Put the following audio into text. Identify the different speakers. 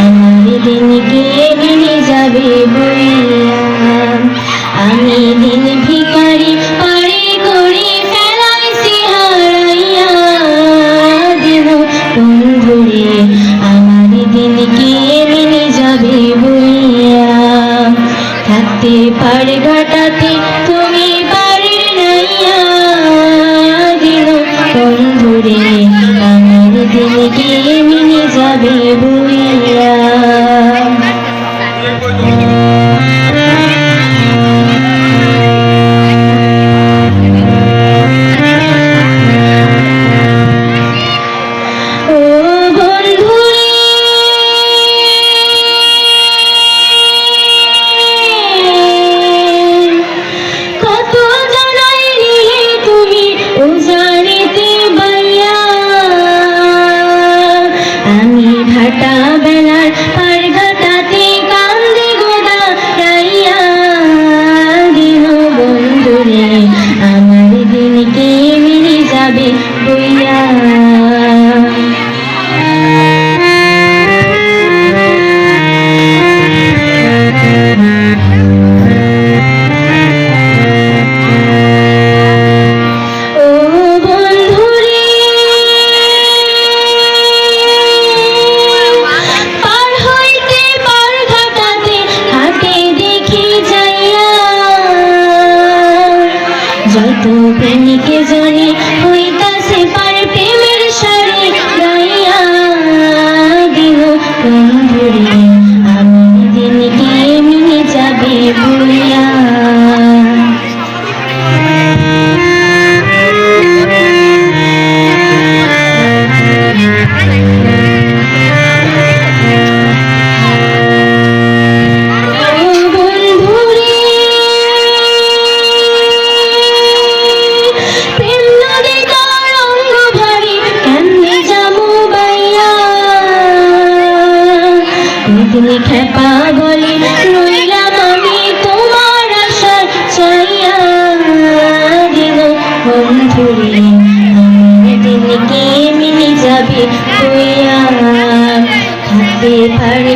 Speaker 1: আমার দিন কেড়ে যাবে বইয়া আমি দিন ভিকারি পারি করি ফেলাইছি হারাইয়া দেব বন্ধুরে আমার দিন কেড়ে যাবে বইয়া থাকতে পারে নিয়ে যাবে জানি লিখে পাগলি রইলাম আমি তোমার আশা চাইয়া দিব বন্ধুরি দিন কে মিলে যাবে হাতে পারে